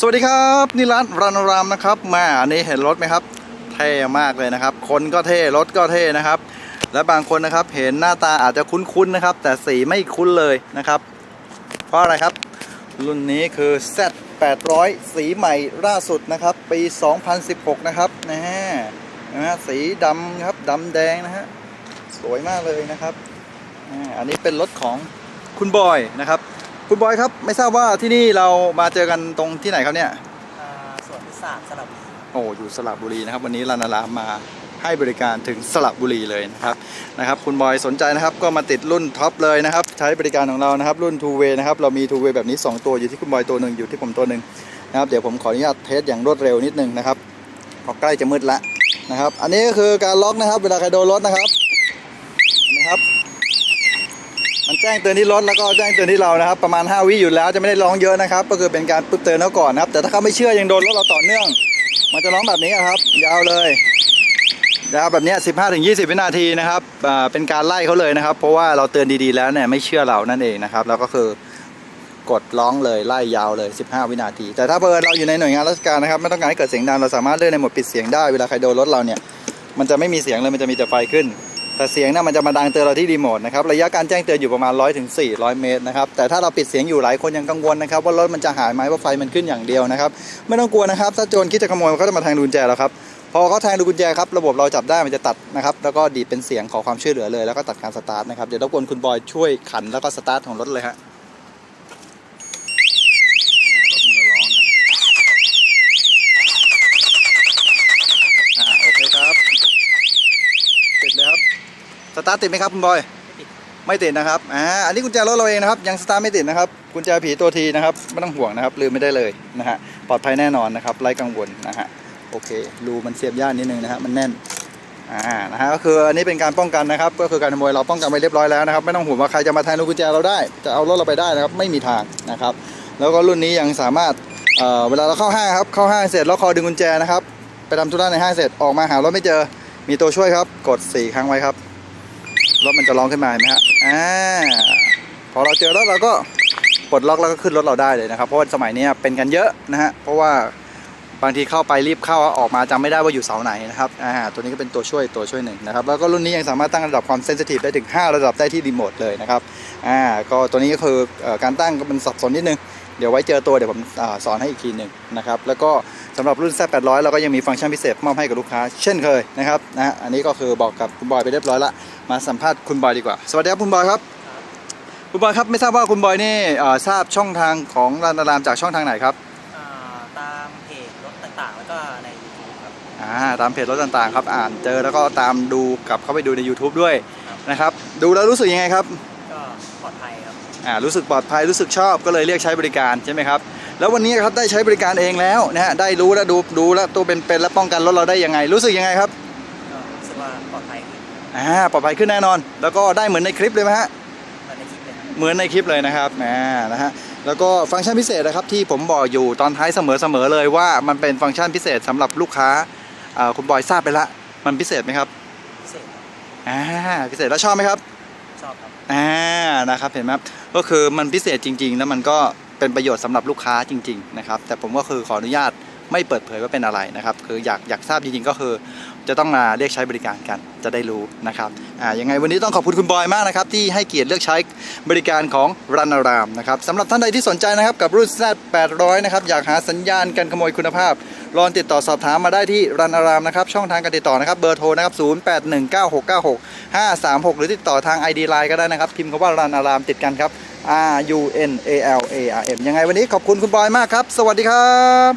สวัสดีครับ นี่ร้านรันรามนะครับมาอันนี้เห็นรถไหมครับ เท่มากเลยนะครับ คนก็เท่รถก็เท่นะครับ และบางคนนะครับ เห็นหน้าตาอาจจะคุ้นๆนะครับ แต่สีไม่คุ้นเลยนะครับ เพราะอะไรครับ รุ่นนี้คือ Z 800สีใหม่ล่าสุดนะครับ ปี 2016 นะครับนะฮะนะฮะสีดำครับดำแดงนะฮะสวยมากเลยนะครับอันนี้เป็นรถของคุณบอยนะครับ คุณบอยครับ ไม่ทราบว่าที่นี่เรามาเจอกันตรงที่ไหนครับเนี่ยอ่าสวนพุทธศาสตร์สระบุรีโอ้อยู่สระบุรีนะครับ วันนี้ลานาลามาให้บริการถึงสระบุรีเลยนะครับนะครับคุณบอยสนใจนะครับก็มาติดรุ่นท็อปเลยนะครับ ใช้บริการของเรานะครับ รุ่น two way นะครับเรามี two way แบบนี้ 2 ตัวอยู่ที่คุณบอยตัวหนึ่งอยู่ที่ผมตัวหนึ่งนะครับเดี๋ยวผมขออนุญาตเทสอย่างรวดเร็วนิดนึงนะครับเพอใกล้จะมืดละนะครับ อันนี้ก็คือการล็อกนะครับ เวลาใครโดนรถนะครับเห็นไหมครับ มันแจ้งเตือนที่รถแล้วก็แจ้งเตือนที่เรานะครับ ประมาณ 5 วิอยู่แล้วจะไม่ได้ร้องเยอะนะครับ ก็คือเป็นการปึ๊บเตือนเขาก่อนนะครับ แต่ถ้าเขาไม่เชื่อยังโดนรถเราต่อเนื่อง มันจะร้องแบบนี้ครับ ยาวเลยยาวแบบนี้ย15ถึง20วินาทีนะครับอ่าเป็นการไล่เขาเลยนะครับ เพราะว่าเราเตือนดีๆแล้วเนี่ยไม่เชื่อเรานั่นเองนะครับแล้วก็คือกดร้องเลยไล่ยาวเลย 15 วินาที แต่ถ้าเพิ่เราอยู่ในหน่วยงานราชการนะครับไม่ต้องการให้เกิดเสียงดังเราสามารถเลื่อนในโหมดปิดเสียงได้เวลาใครโดนรถเราเนี่ยมันจะไม่มีเสียงเลยมันจะมีแต่ไฟขึ้น แต่เสียงนี่ยมันจะมาดังเตือนเราที่รีโมทนะครับระยะการแจ้งเตือนอยู่ประมาณ100ถึง400 เมตรนะครับแต่ถ้าเราปิดเสียงอยู่หลายคนยังกังวลนะครับว่ารถมันจะหายไหมว่าไฟมันขึ้นอย่างเดียวนะครับไม่ต้องกลัวนะครับถ้าโจรคิดจะขโมยเขาจะมาแทงดูกุญแจเราครับพอเขาแทงดูกุญแจครับระบบเราจับได้มันจะตัดนะครับแล้วก็ดีดเป็นเสียงขอความช่วยเหลือเลย แล้วก็ตัดการสตาร์ทนะครับเดี๋ยวรบกวนคุณบอยช่วยขันแล้วก็สตาร์ทของรถเลยฮะอ่ารถมันจะร้องนะอ่าโอเคครับติดเลยครับ สตาร์ทติดไหมครับคุณบอย ไม่ติดนะครับ อ่า อันนี้กุญแจรถเราเองนะครับ ยังสตาร์ทไม่ติดนะครับ กุญแจผีตัวทีนะครับ ไม่ต้องห่วงนะครับ ลืมไม่ได้เลยนะฮะ ปลอดภัยแน่นอนนะครับ ไร้กังวลนะฮะ โอเค รูมันเสียบยากนิดนึงนะฮะ มันแน่น อ่า นะฮะ ก็คืออันนี้เป็นการป้องกันนะครับ ก็คือการขโมยเราป้องกันไว้เรียบร้อยแล้วนะครับ ไม่ต้องห่วงว่าใครจะมาแทนลูกุญแจเราได้ จะเอารถเราไปได้นะครับ ไม่มีทางนะครับ แล้วก็รุ่นนี้ยังสามารถเอ่อเวลาเราเข้าห้างครับ เข้าห้างเสร็จแล้วคอดึงกุญแจนะครับ ไปทำธุระในห้างเสร็จ ออกมาหารถไม่เจอ มีตัวช่วยครับ กดสี่ครั้งไว้ครับ รถมันจะร้องขึ้นมาเห็นไหมฮะอ่าพอเราเจอรถเราก็ปลดล็อกแล้วก็ขึ้นรถเราได้เลยนะครับ เพราะว่าสมัยนี้เป็นกันเยอะนะฮะเพราะว่าบางทีเข้าไปรีบเข้าออกมาจำไม่ได้ว่าอยู่เสาไหนนะครับอ่าตัวนี้ก็เป็นตัวช่วยตัวช่วยหนึ่งนะครับ แล้วก็รุ่นนี้ยังสามารถตั้งระดับความเซนซิทีฟได้ถึง 5 ระดับได้ที่รีโมทเลยนะครับอ่าก็ตัวนี้ก็คือการตั้งก็มันสับสนนิดนึงเดี๋ยวไว้เจอตัวเดี๋ยวผมอสอนให้อีกทีหนึ่งนะครับแล้วก็สำหรับรุ่น Z800 เราก็ยังมีฟังก์ชันพิเศษมอบให้กับลูกค้า เช่นเคยนะครับนะอันนี้ก็คือบอกกับคุณบอยไปเรียบร้อยละ มาสัมภาษณ์คุณบอยดีกว่า สวัสดีครับคุณบอยครับ คุณบอยครับไม่ทราบว่าคุณบอยนี่เอ่อทราบช่องทางของร้านอารามจากช่องทางไหนครับ อ่าตามเพจรถต่างๆ แล้วก็ใน YouTube ครับ อ่าตามเพจรถต่างๆครับอ่านเจอแล้วก็ตามดูกลับเข้าไปดูใน YouTube ด้วยครับ นะครับ ดูแล้วรู้สึกยังไงครับก็ปลอดภัยครับ อ่ารู้สึกปลอดภัยรู้สึกชอบก็เลยเรียกใช้บริการใช่ไหมครับ แล้ววันนี้ครับได้ใช้บริการเองแล้วนะฮะได้รู้แล้วดูดูแล้วตัวเป็นๆและป้องกันรถเราได้ยังไง รู้สึกยังไงครับ ก็รู้สึกว่าปลอดภัยขึ้น อ่าปลอดภัยขึ้นแน่นอน แล้วก็ได้เหมือนในคลิปเลยไหมฮะเหมือนในคลิปเลยครับเหมือนในคลิปเลยนะครับอ่านะฮะแล้วก็ฟังก์ชันพิเศษนะครับที่ผมบอกอยู่ตอนท้ายเสมอๆเลยว่ามันเป็นฟังก์ชันพิเศษสำหรับลูกค้าอ่าคุณบอยทราบไปละมันพิเศษไหมครับพิเศษครับอ่าพิเศษแล้วชอบไหมครับชอบครับอ่านะครับเห็นไหมครับก็คือมันพิเศษจริง ๆ แล้วมันก็เป็นประโยชน์สำหรับลูกค้าจริง ๆ นะครับ แต่ผมก็คือขออนุญาตไม่เปิดเผยว่าเป็นอะไรนะครับ คืออยากอยากทราบจริงๆก็คือ จะต้องมาเรียกใช้บริการกันจะได้รู้นะครับอ่ายังไงวันนี้ต้องขอบคุณคุณบอยมากนะครับที่ให้เกียรติเลือกใช้บริการของรันารามนะครับสำหรับท่านใดที่สนใจนะครับกับรุ่น Z 800นะครับอยากหาสัญญาณการขโมยคุณภาพลองติดต่อสอบถามมาได้ที่รันอารามนะครับช่องทางการติดต่อนะครับเบอร์โทรนะครับ0819696536 หรือติดต่อทาง ID Line ก็ได้นะครับพิมพ์คำว่ารันอารามติดกันครับ R U N A L A R M ยังไงวันนี้ขอบคุณคุณบอยมากครับ สวัสดีครับ